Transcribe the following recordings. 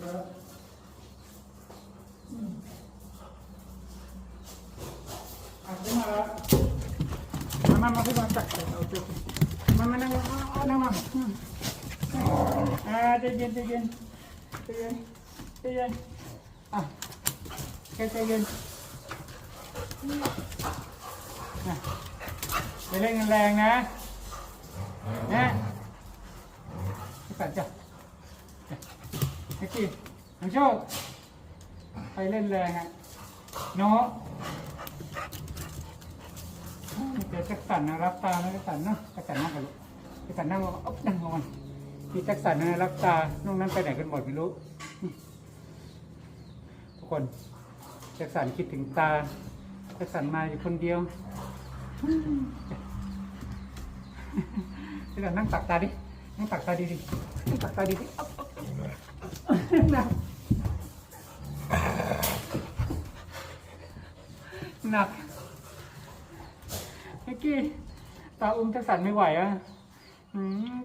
แล้วอืมอะขึ้นมาแล้วมามามาขึ้นมาจัด เมามานั่งเอาเอานั่งมาอืมอ่าใจเย็นใจเย็นใจเย็นใจเย็นอะแกใจเย็นอะอย่าเล่นแรงๆนะนะไปก่อนจ้ะเมื่อกี้น้องโชคไปเล่นแรงอะเนาะเดี๋ยวจ็คสันนะรับตานะแจ็คสันเนาะจ็คสันนั่งกันลูกจ็คสันนั่งอ๊บนั่งลงก่อนพี่จ็คสันนะรับตาน้อกนั้นไปไหนกันหมดไม่รู้ทุกคนจ็คสันคิดถึงตาจ็คสันมาอยู่คนเดียวจ็คสันนั่งตักตาดินั่งตักตาดีดินั่งตักตาดีดิอ๊บ หนักหนักเมื่อกี้ตาอุ้มจักสันไม่ไหวอะ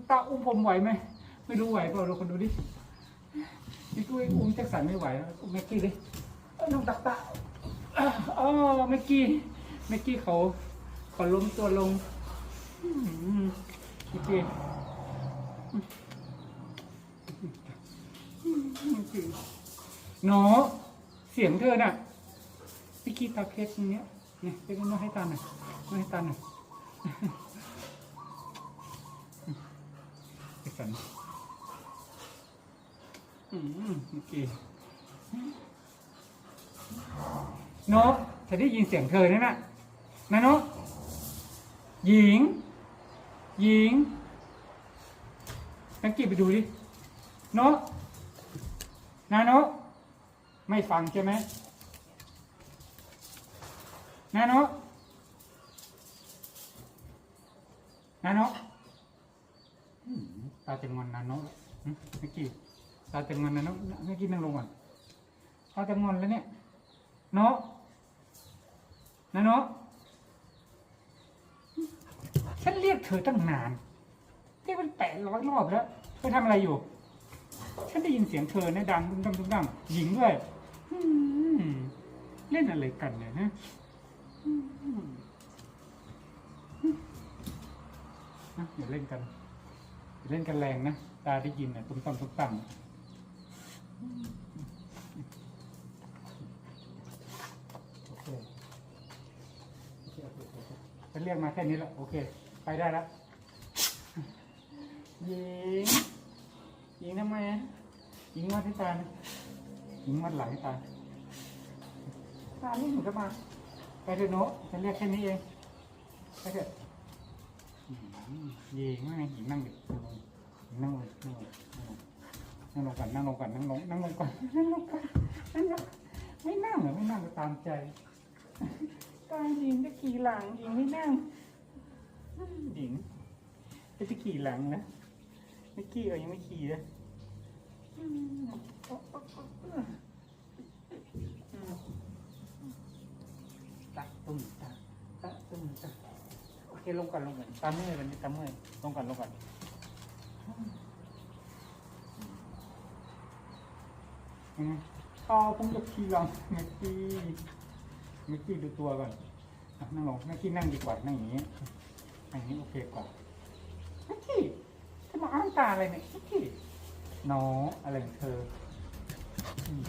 ตาอุ้มผมไหวไหมไม่รู้ไหวเปล่าเราคนดูดิพี่กุ้ยอุ้มจักสันไม่ไหวอะอุ้มเมื่อกี้ดิเอ้ยน้องตักตาอ๋อเมื่อกี้เมื่อกี้เขาเขาล้มตัวลงอืมเมื่ อกี้หนูเสียงเธอน่ะพี่คีตาเพชรอย่างเนี้ยเนี่ยเป็นมาให้ตาหน่อยมาให้ตาหน่อยไปกันอืมโอเคโนกฉันได้ยินเสียงเธอนั่นน่ะนะโนกหญิง หญิงนักกีไปดูดิโนก นาโนไม่ฟังใช่ไหมนาโนนาโนอืมตาเต็มงอนนาโนหึเมื่อกี้ตาเต็มงอนนาโนเมื่อกี้นั่งลงก่อนตาเต็มงอนแล้วเนี่ยโนนาโนฉันเรียกเธอตั้งนานเรียกมันแปดร้อยรอบแล้วเธอทำอะไรอยู่ ฉันได้ยินเสียงเธอเนี่ยดังตุ้มตั้มตุ้มตั้มหญิงด้วยอืมเล่นอะไรกันเนี่ยนะอย่าเล่นกันอย่าเล่นกันแรงนะ ตาได้ยินเนี่ยตุ้มตั้มตุ้มตั้มโอเคโอเคโอเคโอเคฉันเรียกมาแค่นี้แล้วโอเค ไปได้แล้วหญิง ยิงทำไมอะยิงมัดที่ตานะยิงมัดหลังให้ตาตานี่หนูจะมา ไปเถอะโนะฉันเรียกแค่นี้เอง ไปเถอะอืมยิงว่าไงยิงนั่งดินั่งลงนั่งลงนั่งลงนั่งลงก่อนนั่งลงก่อนนั่งลงนั่งลงก่อนนั่งลงก่อนนั่งลงไม่นั่งเหรอไม่นั่งก็ตามใจตายิงจะขี่หลังยิงไม่นั่งหญิงจะจะขี่หลังนะไม่ขี่เอายังไม่ขี่เลยอืม ตะตุ้มตะตะตุ้มตะโอเคลงก่อนลงก่อนตามเมื่อยวันนี้ตามเมื่อยลงก่อนลงก่อนอืมต่อผมจะขี่ลังเมื่อกี้เมื่อกี้ดูตัวก่อนนั่งลงเมื่อกี้นั่งดีกว่านั่งอย่างนี้อย่างนี้โอเคกว่าเมื่อกี้จะมาอ้างตาอะไรเนี่ยพี่ น้ออะไรของเธออืม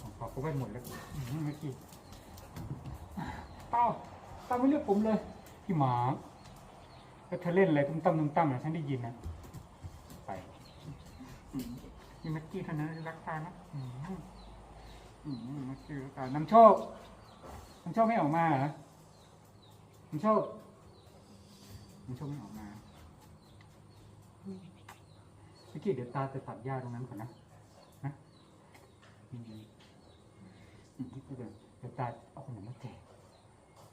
ของขาก็ไปหมดแล้วเมื่อกี้ต้าต้าไม่เรียกผมเลยพี่หมาแล้วเธอเล่นอะไรตุ้มตั้มตุ้มตั้มนะฉันได้ยินนะไปนี่เมื่อกี้เท่านั้นรักตานะมอืมเมื่อกี้รักตาน้ำโชคน้ำโชคไม่ออกมาเหรอมันโชค มันโชคไม่ออกมาพี่กี้เดี๋ยวตาจะตัดหญ้าตรงนั้นก่อนนะนะอืมอืมเดี๋ยวเดี๋ยวตาเอาขนมมาแจก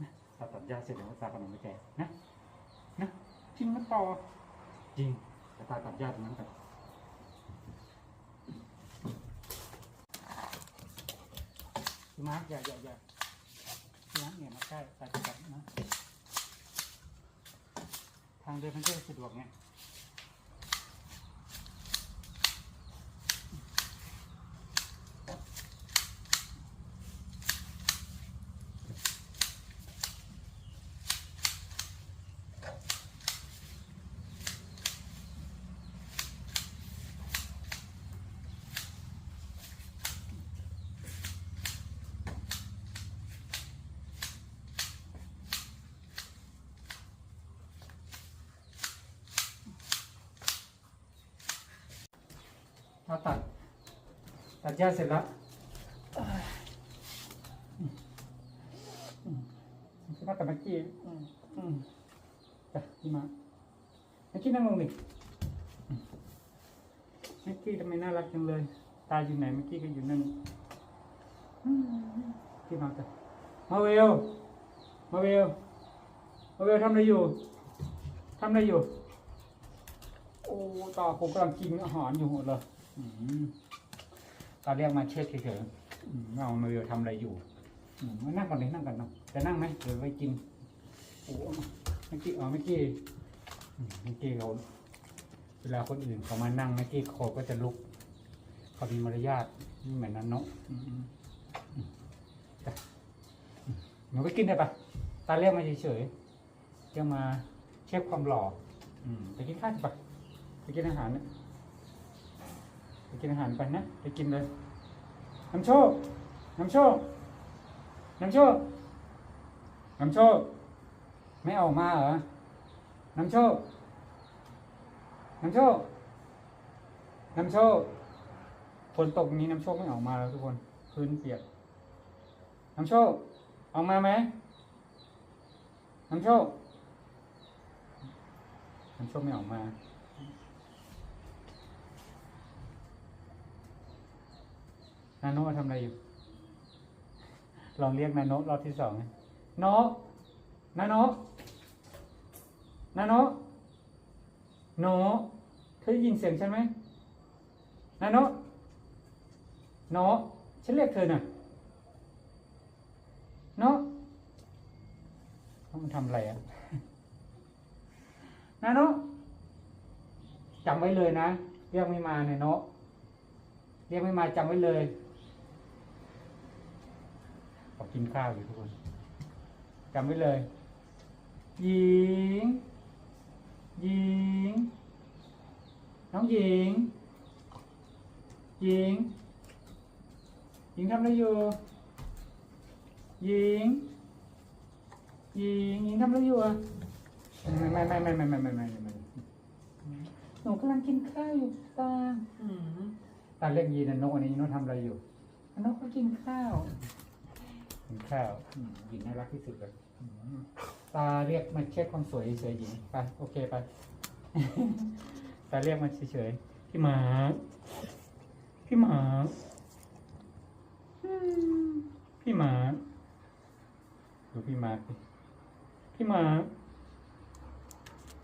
นะตาตัดหญ้าเสร็จเดี๋ยวตาเอาขนมมาแจกนะนะจริงมันต่อจริงเดี๋ยวตาตัดหญ้าตรงนั้นก่อนมาร์คอย่าอย่าอย่าพี่มาร์คเนี่ยมาใกล้ตาจะตัดนะ ทางเดินมันก็สะดวกไง เราตัด ตัดหญ้าเสร็จแล้วก็ตัดเมื่อกี้อืมอืมจ้ะพี่มาเมื่อกี้นั่งลงดิเมื่อกี้ทำไมน่ารักจังเลย ตาอยู่ไหนเมื่อกี้ก็อยู่นั่นอืมพี่มาจ้ะมาเวลมาเวลมาเวลทำอะไรอยู่ทำอะไรอยู่ โอ้ตาผมกำลังกินอาหารอยู่เลย ตอนเรียกมาเช็คเฉยๆเอามาเรียวทำอะไรอยู่มานั่งก่อนเลยนั่งก่อนเนาะจะนั่งไหมเดี๋ยวไปกินโอ้เมื่อกี้อ๋อเมื่อกี้เมื่อกี้เขาเวลาคนอื่นเขามานั่งเมื่อกี้เขาก็จะลุกเขามีมารยาทไม่เหมือนนั้นเนาะอืมอืมอืมจ้ะอืมหนูก็กินได้ปะตาเรียกมาเฉยๆเรียกมาเช็คความหล่อไปกินข้าวใช่ปะไปกินอาหารเนี่ย กินอาหารไปนะ ไปกินเลย น้ำโชค น้ำโชค น้ำโชค น้ำโชค ไม่ออกมาเหรอ น้ำโชค น้ำโชค น้ำโชค ฝนตกนี้น้ำโชคไม่ออกมาแล้วทุกคน พื้นเปียก น้ำโชค ออกมาไหม น้ำโชค น้ำโชคไม่ออกมา นาโนทำอะไรอยู่ ลองเรียกนาโนรอบที่สองนะโนนาโนนาโนโนเธอได้ยินเสียงฉันไหมนาโนโนฉันเรียกเธอน่ะโนต้องทำอะไรอะนาโนจำไว้เลยนะ เรียกไม่มาเนี่ยโนเรียกไม่มาจำไว้เลย กินข้าวอยู่ทุกคนจำไว้เลย หญิง หญิง น้องหญิง หญิง หญิงทำอะไรอยู่ หญิง หญิง หญิงทำอะไรอยู่อะไม่ไม่ไม่ไม่ไม่ไม่ไม่ไม่ไม่หนูกำลังกินข้าวอยู่ตาตาเรียกยีนนกอันนี้นกทำอะไรอยู่นกก็กินข้าว กินข้าวอืมหญิงน่ารักที่สุดเลยอืมตาเรียกมาเช็คความสวยเฉยๆหญิงไปโอเคไป ตาเรียกมาเฉยๆพี่หมาพี่หมาอืมพี่หมาดูพี่หมาสิพี่หมา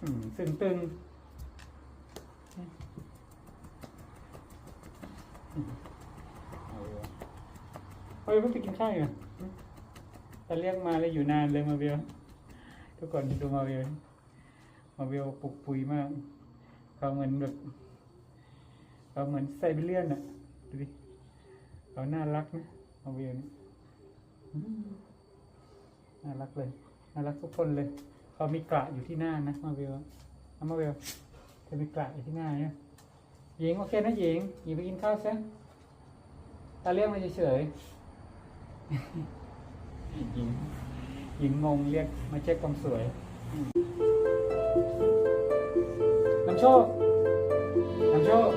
อืมตึงตึงเอาเลยวะเฮ้ยเพิ่งไปกินข้าวอยู่ ตาเรียกมาเลยอยู่นานเลยมาเบลทุกคนดูมาเบลมาเบลปลุกปุยมากเขาเหมือนแบบเขาเหมือนไซบีเรียนอะดูดิเขาน่ารักนะมาเบลนี่น่ารักเลยน่ารักทุกคนเลยเขามีกระอยู่ที่หน้านะมาเบลเอามาเบลเธอมีกระอยู่ที่หน้าเนี่ยหญิงโอเคนะหญิงหญิงไปกินข้าวซะตาเรียกมาเฉยๆ หญิงหญิงงงเรียกมาเช็คความสวยอืมน้ำโชคน้ำโชค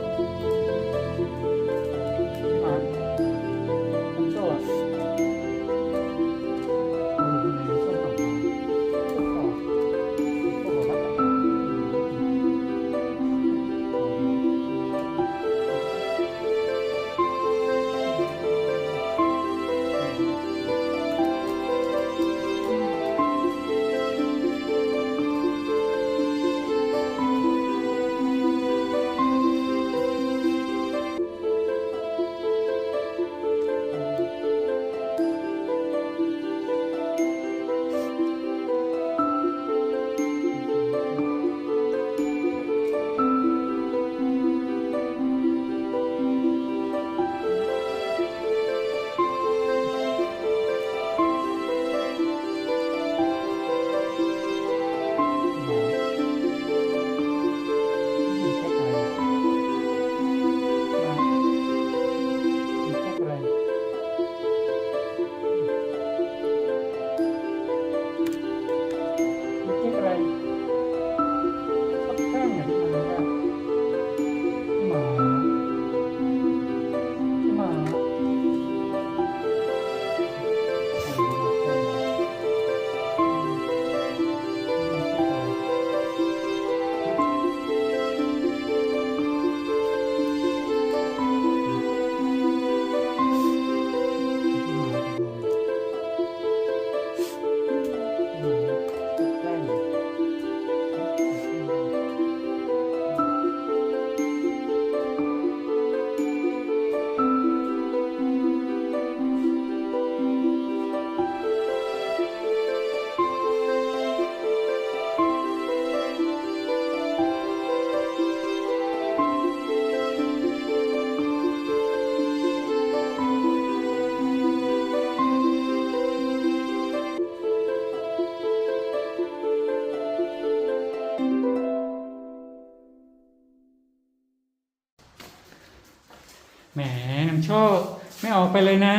โชค ไม่ออกไปเลยนะ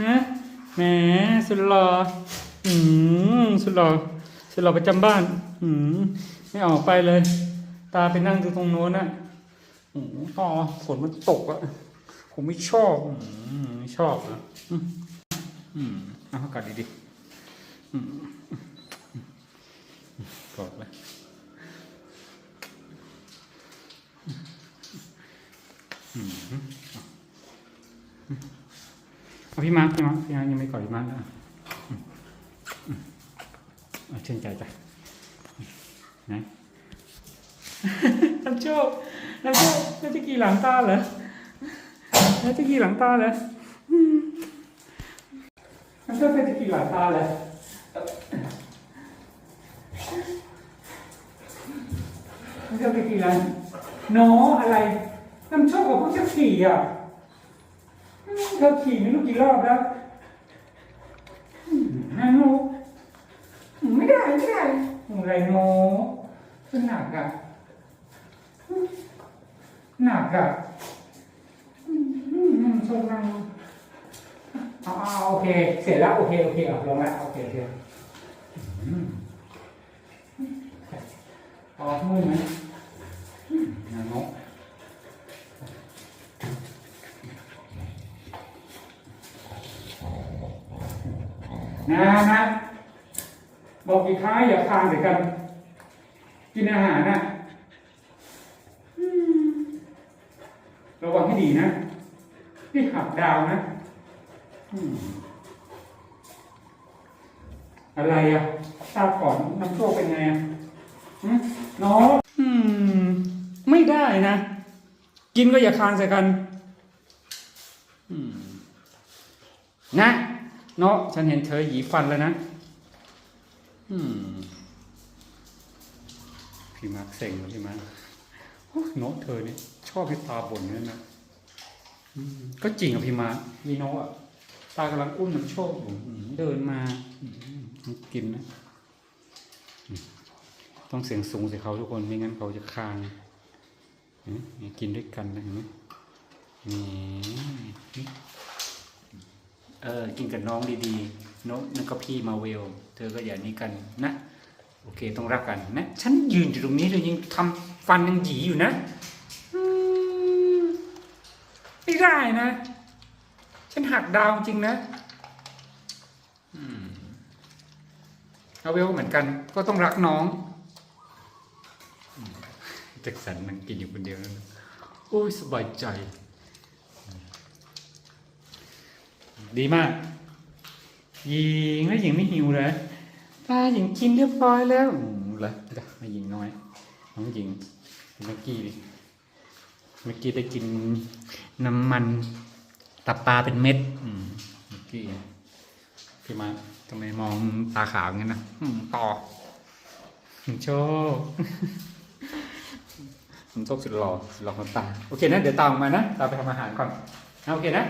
ฮะแหมสุดหล่ออืมสุดหล่อสุดหล่อประจำบ้านอืมไม่ออกไปเลย ตาไปนั่งอยู่ตรงโน้นน่ะอืมต่อฝนมันตกอะผมไม่ชอบอืมไม่ชอบนะอืมอืมเอาอากาศดีๆอืมกอดเลยอืม เอาพี่มาร์คพี่มาร์คพี่มาร์คยังไม่ก่อดพี่มาร์คนะเชื่นใจจ้ะน้ำโชคน้ำโชคน้ำจะกี่หลังตาเหรอน้ำจะกี่หลังตาเหรอน้ำโชคเป็นจะกี่หลังตาเหรอน้ำโชคเป็นกี่หลังโนอะไรน้ำโชคกับพวกเจะขี่อะ เธอขี่ไม่รู้กี่รอบแล้วอืมฮัลโหลไม่ได้ไม่ได้อะไรโนขนาดอะหนักอะอืมอืมอืมชนนั่งเอาเอาโอเค เสร็จแล้วโอเคโอเคเอาลงแล้วโอเคโอเคอืมออกมือไหมอืมนางก นะนะบอกกี่ครั้งอย่าคางใส่กัน กินอาหารนะระวังให้ดีนะนี่หักดาวนะอืมอะไรอะทราบก่อนน้ำโชคเป็นไงอะหึน้องอืมไม่ได้นะ กินก็อย่าคานใส่กันอืมนะ เนาะฉันเห็นเธอหยีฟันแล้วนะอืมพี่มาร์คเซ็งแล้วพี่มาร์คโน้ตเธอนี่ชอบให้ตาบ่นเนี่ยนะก็จริงอะพี่มามีโน้ตอะตากำลังอุ้มน้ำโชคอยู่อืมเดินมาอืกินนะต้องเสียงสูงใส่เขาทุกคนไม่งั้นเขาจะคางกินด้วยกันนะเห็นไหมนี่ เออกินกับน้องดีๆน้ตนั่นก็พี่มาเวล เธอก็อย่างนี้กันนะ โอเคต้องรักกันนะ ฉันยืนอยู่ตรงนี้เธอยังทำฟันยังหยีอยู่นะอไม่ได้นะ ฉันหักดาวจริงนะเอาเวลเหมือนกัน ก็ต้องรักน้องจ็คสันนั่งกินอยู่คนเดียวนั่นโอ้ยสบายใจ ดีมากหญิงแล้วหญิงไม่หิวเลยตาหญิงกินเรียบร้อยแล้วอืมเหรอเดี๋ยวมาหญิงน้อย น้องหญิงเมื่อกี้ดิเมื่อกี้ได้กินน้ำมันตับปลาเป็นเม็ดอืมเมื่อกี้พี่มาทำไมมองตาขาวงั้นนะอืมต่อโชคมันโชคสุดหล่อสุดหล่อของตา โอเคนะ เดี๋ยวตาออกมานะ ตาไปทำอาหารก่อนนะโอเคนะ